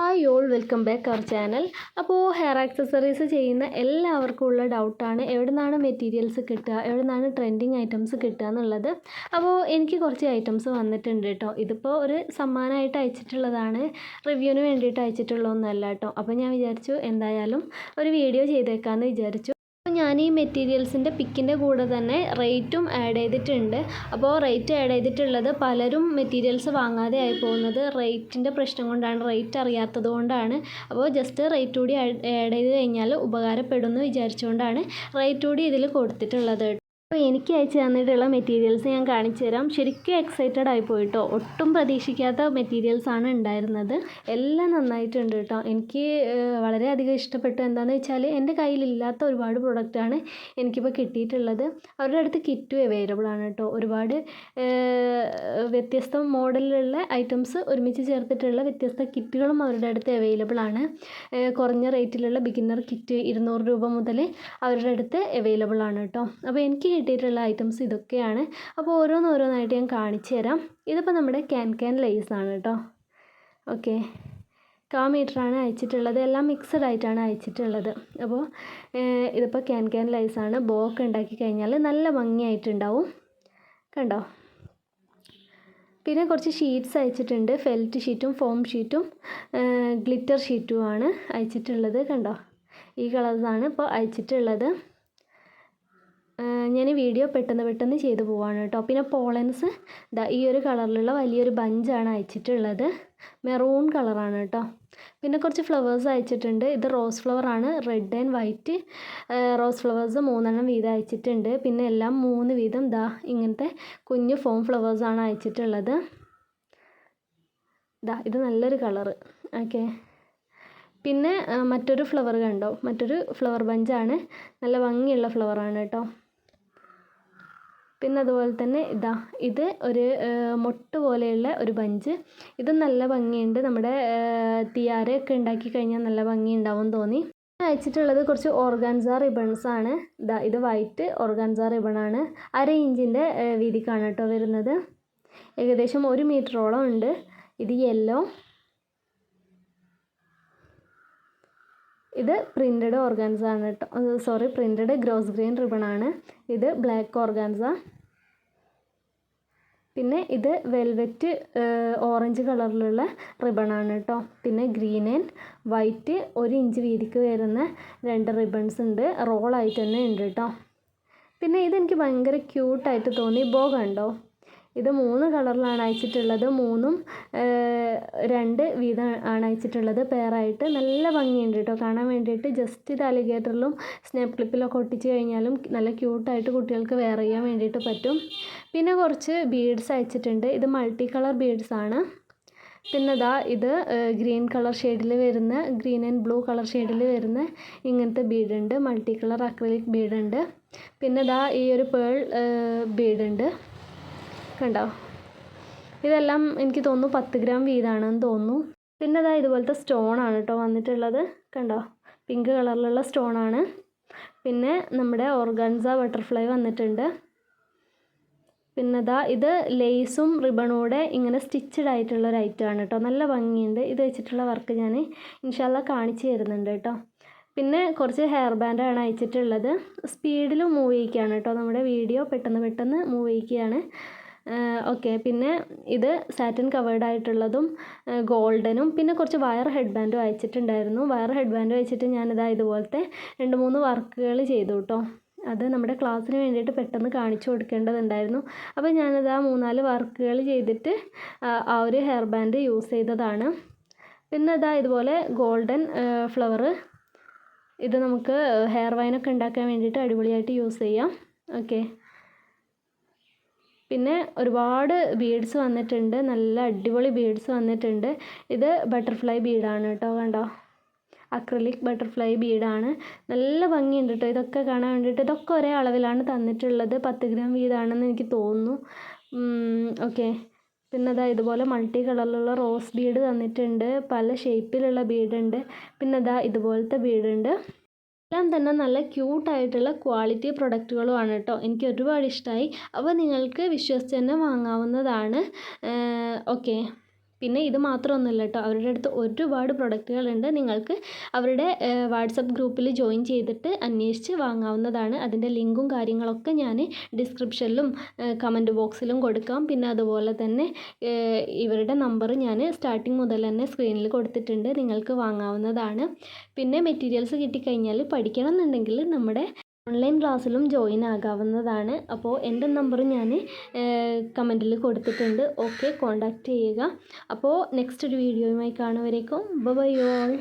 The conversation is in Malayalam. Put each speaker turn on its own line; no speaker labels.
Hi all welcome back our channel അപ്പോൾ ഹെയർ ആക്സസറീസ് ചെയ്യുന്ന എല്ലാവർക്കും ഉള്ള ഡൗട്ടാണ് എവിടെ നിന്നാണ് മെറ്റീരിയൽസ് കിട്ടുക? എവിടെ നിന്നാണ് ട്രെൻഡിങ് ഐറ്റംസ് കിട്ടുക എന്നുള്ളത്? അപ്പോൾ എനിക്ക് കുറച്ച് ഐറ്റംസ് വന്നിട്ടുണ്ട് കേട്ടോ. ഇതിപ്പോൾ ഒരു സമ്മാനമായിട്ട് അയച്ചിട്ടുള്ളതാണ്. റിവ്യൂവിന് വേണ്ടിയിട്ട് അയച്ചിട്ടുള്ളതൊന്നുമല്ല കേട്ടോ. അപ്പോൾ ഞാൻ വിചാരിച്ചു എന്തായാലും ഒരു വീഡിയോ ചെയ്തേക്കാമെന്ന് വിചാരിച്ചു. ഞാൻ ഈ മെറ്റീരിയൽസിന്റെ പിക്കിന്റെ കൂടെ തന്നെ റേറ്റും ആഡ് ചെയ്തിട്ടുണ്ട്. അപ്പോൾ റേറ്റ് ആഡ് ചെയ്തിട്ടുള്ളത് പലരും മെറ്റീരിയൽസ് വാങ്ങാതെ ആയി പോകുന്നത് റേറ്റിന്റെ പ്രശ്നം കൊണ്ടാണ് റേറ്റ് അറിയാത്തത് കൊണ്ടാണ്. അപ്പോൾ ജസ്റ്റ് റേറ്റ് കൂടി ആഡ് ചെയ്ത് കഴിഞ്ഞാൽ ഉപകാരപ്പെടുമെന്ന് വിചാരിച്ചുകൊണ്ടാണ് റേറ്റ് കൂടി ഇതിൽ കൊടുത്തിട്ടുള്ളത് അപ്പോൾ എനിക്ക് അയച്ചു തന്നിട്ടുള്ള മെറ്റീരിയൽസ് ഞാൻ കാണിച്ചു തരാം. ശരിക്കും എക്സൈറ്റഡ് ആയി പോയിട്ടോ. ഒട്ടും പ്രതീക്ഷിക്കാത്ത മെറ്റീരിയൽസ് ആണ് ഉണ്ടായിരുന്നത്. എല്ലാം നന്നായിട്ടുണ്ട് കേട്ടോ. എനിക്ക് വളരെയധികം ഇഷ്ടപ്പെട്ടു. എന്താണെന്ന് വെച്ചാൽ എന്റെ കയ്യിലില്ലാത്ത ഒരുപാട് പ്രൊഡക്റ്റാണ് എനിക്കിപ്പോൾ കിട്ടിയിട്ടുള്ളത്. അവരുടെ അടുത്ത് കിറ്റും അവൈലബിൾ ആണ് കേട്ടോ. ഒരുപാട് വ്യത്യസ്ത മോഡലിലുള്ള ഐറ്റംസ് ഒരുമിച്ച് ചേർത്തിട്ടുള്ള വ്യത്യസ്ത കിറ്റുകളും അവരുടെ അടുത്ത് അവൈലബിൾ ആണ്. കുറഞ്ഞ റേറ്റിലുള്ള ബിഗിന്നർ കിറ്റ് ഇരുന്നൂറ് രൂപ മുതൽ അവരുടെ അടുത്ത് അവൈലബിൾ ആണ് കേട്ടോ. അപ്പോൾ എനിക്ക് കിട്ടിയിട്ടുള്ള ഐറ്റംസ് ഇതൊക്കെയാണ്. അപ്പോൾ ഓരോന്നോരോന്നായിട്ട് ഞാൻ കാണിച്ചു തരാം. ഇതിപ്പോൾ നമ്മുടെ ക്യാൻ ക്യാൻ ലേസ് ആണ് കേട്ടോ. ഓക്കെ കാ മീറ്ററാണ് അയച്ചിട്ടുള്ളത്. എല്ലാം മിക്സഡ് ആയിട്ടാണ് അയച്ചിട്ടുള്ളത്. അപ്പോൾ ഇതിപ്പോൾ ക്യാൻ ക്യാൻ ലൈസാണ് ബോക്ക് ഉണ്ടാക്കി കഴിഞ്ഞാൽ നല്ല ഭംഗിയായിട്ടുണ്ടാവും. കണ്ടോ? പിന്നെ കുറച്ച് ഷീറ്റ്സ് അയച്ചിട്ടുണ്ട്. ഫെൽറ്റ് ഷീറ്റും ഫോം ഷീറ്റും ഗ്ലിറ്റർ ഷീറ്റുമാണ് അയച്ചിട്ടുള്ളത്. കണ്ടോ? ഈ കളേഴ്സാണ് ഇപ്പോൾ അയച്ചിട്ടുള്ളത്. ഞാൻ വീഡിയോ പെട്ടെന്ന് പെട്ടെന്ന് ചെയ്തു പോവാണ് കേട്ടോ. പിന്നെ പോളൻസ് ദാ ഈ ഒരു കളറിലുള്ള വലിയൊരു ബഞ്ചാണ് അയച്ചിട്ടുള്ളത്. മെറൂൺ കളറാണ് കേട്ടോ. പിന്നെ കുറച്ച് ഫ്ലവേഴ്സ് അയച്ചിട്ടുണ്ട്. ഇത് റോസ് ഫ്ലവർ ആണ് red and white. Rose flowers മൂന്നെണ്ണം വീതം അയച്ചിട്ടുണ്ട്. പിന്നെ എല്ലാം മൂന്ന് വീതം ദാ ഇങ്ങനത്തെ കുഞ്ഞു ഫോം ഫ്ലവേഴ്സാണ് അയച്ചിട്ടുള്ളത്. ദാ ഇത് നല്ലൊരു കളറ്. ഓക്കെ. പിന്നെ മറ്റൊരു ഫ്ലവർ കണ്ടോ? മറ്റൊരു ഫ്ലവർ ബഞ്ചാണ്. നല്ല ഭംഗിയുള്ള ഫ്ലവറാണ് കേട്ടോ. പിന്നെ അതുപോലെ തന്നെ ഇതാ ഇത് ഒരു മൊട്ട് പോലെയുള്ള ഒരു ബഞ്ച്. ഇത് നല്ല ഭംഗിയുണ്ട്. നമ്മുടെ തിയാരയൊക്കെ ഉണ്ടാക്കി കഴിഞ്ഞാൽ നല്ല ഭംഗി ഉണ്ടാവും തോന്നി. അയച്ചിട്ടുള്ളത് കുറച്ച് ഓർഗാൻസ റിബൺസ് ആണ്. ഇതാ ഇത് വൈറ്റ് ഓർഗാൻസ റിബൺ ആണ്. അര ഇഞ്ചിന്റെ വീതിക്കാണ് കേട്ടോ വരുന്നത്. ഏകദേശം ഒരു മീറ്ററോളം ഉണ്ട്. ഇത് യെല്ലോ. ഇത് പ്രിന്റഡ് ഓർഗാൻസ ആണ് കേട്ടോ. Sorry printed gross green ribbon ആണ്. ഇത് ബ്ലാക്ക് ഓർഗാൻസ. പിന്നെ ഇത് വെൽവെറ്റ് ഓറഞ്ച് കളറിലുള്ള റിബൺ ആണ് കേട്ടോ പിന്നെ ഗ്രീൻ ആൻഡ് വൈറ്റ് ഒരു ഇഞ്ച് വീതിക്ക് വരുന്ന രണ്ട് റിബൺസ് ഉണ്ട്. റോളായിട്ട് തന്നെ ഉണ്ട് കേട്ടോ പിന്നെ ഇതെനിക്ക് ഭയങ്കര ക്യൂട്ടായിട്ട് തോന്നി. ബോ കണ്ടോ? ഇത് മൂന്ന് കളറിലാണ് അയച്ചിട്ടുള്ളത്. മൂന്നും രണ്ട് വീതം ആണ് അയച്ചിട്ടുള്ളത്. പെയറായിട്ട് നല്ല ഭംഗിയുണ്ട് കേട്ടോ കാണാൻ വേണ്ടിയിട്ട് ജസ്റ്റ് ഇത് അലിഗേറ്ററിലും സ്നാപ്പ് ക്ലിപ്പിലൊക്കെ ഒട്ടിച്ച് കഴിഞ്ഞാലും നല്ല ക്യൂട്ടായിട്ട് കുട്ടികൾക്ക് വെയർ ചെയ്യാൻ വേണ്ടിയിട്ട് പറ്റും. പിന്നെ കുറച്ച് ബീഡ്സ് അയച്ചിട്ടുണ്ട്. ഇത് മൾട്ടി കളർ ബീഡ്സ് ആണ്. പിന്നെ ദാ ഇത് ഗ്രീൻ കളർ ഷെയ്ഡിൽ വരുന്ന ഗ്രീൻ ആൻഡ് ബ്ലൂ കളർ ഷെയ്ഡിൽ വരുന്ന ഇങ്ങനത്തെ ബീഡുണ്ട്. മൾട്ടി കളർ അക്രലിക് ബീഡുണ്ട്. പിന്നെ ദാ ഈ ഒരു പേൾ ബീഡുണ്ട്. കണ്ടോ? ഇതെല്ലാം എനിക്ക് തോന്നുന്നു പത്ത് ഗ്രാം വീതമാണെന്ന് തോന്നുന്നു. പിന്നെ അതാ ഇതുപോലത്തെ സ്റ്റോൺ ആണ് കേട്ടോ വന്നിട്ടുള്ളത്. കണ്ടോ? പിങ്ക് കളറിലുള്ള സ്റ്റോൺ ആണ്. പിന്നെ നമ്മുടെ ഓർഗൻസ ബട്ടർഫ്ലൈ വന്നിട്ടുണ്ട്. പിന്നെ ഇതാ ഇത് ലേസും റിബണൂടെ ഇങ്ങനെ സ്റ്റിച്ചഡ് ആയിട്ടുള്ള ഒരു ഐറ്റം ആണ് കേട്ടോ നല്ല ഭംഗിയുണ്ട്. ഇത് വെച്ചിട്ടുള്ള വർക്ക് ഞാൻ ഇൻഷാല്ല കാണിച്ചു തരുന്നുണ്ട് കേട്ടോ പിന്നെ കുറച്ച് ഹെയർ ബാൻഡാണ് അയച്ചിട്ടുള്ളത്. സ്പീഡിൽ മൂവ് ചെയ്യിക്കുകയാണ് കേട്ടോ നമ്മുടെ വീഡിയോ പെട്ടെന്ന് പെട്ടെന്ന് മൂവ് ചെയ്യിക്കുകയാണ്. ഓക്കെ. പിന്നെ ഇത് സാറ്റിൻ കവേർഡ് ആയിട്ടുള്ളതും ഗോൾഡനും പിന്നെ കുറച്ച് വയർ ഹെഡ് ബാൻഡും അയച്ചിട്ടുണ്ടായിരുന്നു. വയർ ഹെഡ് ബാൻഡ് വെച്ചിട്ട് ഞാനിതാ ഇതുപോലത്തെ രണ്ട് മൂന്ന് വർക്കുകൾ ചെയ്തു കേട്ടോ അത് നമ്മുടെ ക്ലാസ്സിന് വേണ്ടിയിട്ട് പെട്ടെന്ന് കാണിച്ചു കൊടുക്കേണ്ടതുണ്ടായിരുന്നു. അപ്പോൾ ഞാനത് ആ മൂന്നാൽ വർക്കുകൾ ചെയ്തിട്ട് ആ ഒരു ഹെയർ ബാൻഡ് യൂസ് ചെയ്തതാണ്. പിന്നെ ഇതാ ഇതുപോലെ ഗോൾഡൻ ഫ്ലവർ ഇത് നമുക്ക് ഹെയർ വൈനൊക്കെ ഉണ്ടാക്കാൻ വേണ്ടിയിട്ട് അടിപൊളിയായിട്ട് യൂസ് ചെയ്യാം. ഓക്കെ. പിന്നെ ഒരുപാട് ബീഡ്സ് വന്നിട്ടുണ്ട്. നല്ല അടിപൊളി ബീഡ്സ് വന്നിട്ടുണ്ട്. ഇത് ബട്ടർഫ്ലൈ ബീഡാണ് കേട്ടോ കണ്ടോ? അക്രലിക് ബട്ടർഫ്ലൈ ബീഡാണ് നല്ല ഭംഗിയുണ്ട് കേട്ടോ. ഇതൊക്കെ കാണാൻ വേണ്ടിയിട്ട് ഇതൊക്കെ ഒരേ അളവിലാണ് തന്നിട്ടുള്ളത്. പത്ത് ഗ്രാം വീതാണെന്ന് എനിക്ക് തോന്നുന്നു. ഓക്കെ പിന്നെ അതാ ഇതുപോലെ മൾട്ടി കളറിലുള്ള റോസ് ബീഡ് തന്നിട്ടുണ്ട്. പല ഷേപ്പിലുള്ള ബീഡുണ്ട് പിന്നെ അതാ ഇതുപോലത്തെ ബീഡുണ്ട് എല്ലാം തന്നെ നല്ല ക്യൂട്ടായിട്ടുള്ള ക്വാളിറ്റി പ്രൊഡക്റ്റുകളുമാണ് കേട്ടോ എനിക്ക് ഒരുപാട് ഇഷ്ടമായി അപ്പോൾ നിങ്ങൾക്ക് വിശ്വസിച്ച് തന്നെ വാങ്ങാവുന്നതാണ്. ഓക്കെ. പിന്നെ ഇത് മാത്രമൊന്നുമല്ല കേട്ടോ. അവരുടെ അടുത്ത് ഒരുപാട് പ്രൊഡക്റ്റുകളുണ്ട്. നിങ്ങൾക്ക് അവരുടെ വാട്സപ്പ് ഗ്രൂപ്പിൽ ജോയിൻ ചെയ്തിട്ട് അന്വേഷിച്ച് വാങ്ങാവുന്നതാണ്. അതിന്റെ ലിങ്കും കാര്യങ്ങളൊക്കെ ഞാൻ ഡിസ്ക്രിപ്ഷനിലും കമന്റ് ബോക്സിലും കൊടുക്കാം. പിന്നെ അതുപോലെ തന്നെ ഇവരുടെ നമ്പർ ഞാൻ സ്റ്റാർട്ടിങ് മുതൽ തന്നെ സ്ക്രീനിൽ കൊടുത്തിട്ടുണ്ട്. നിങ്ങൾക്ക് വാങ്ങാവുന്നതാണ്. പിന്നെ മെറ്റീരിയൽസ് കിട്ടിക്കഴിഞ്ഞാൽ പഠിക്കണം എന്നുണ്ടെങ്കിൽ നമ്മുടെ ഓൺലൈൻ ക്ലാസ്സിലും ജോയിൻ ആകാവുന്നതാണ്. അപ്പോൾ എന്റെ നമ്പർ ഞാൻ കമന്റിൽ കൊടുത്തിട്ടുണ്ട്. ഓക്കെ കോൺടാക്റ്റ് ചെയ്യുക. അപ്പോൾ നെക്സ്റ്റ് ഒരു വീഡിയോയുമായി കാണുവരേക്കും. By all.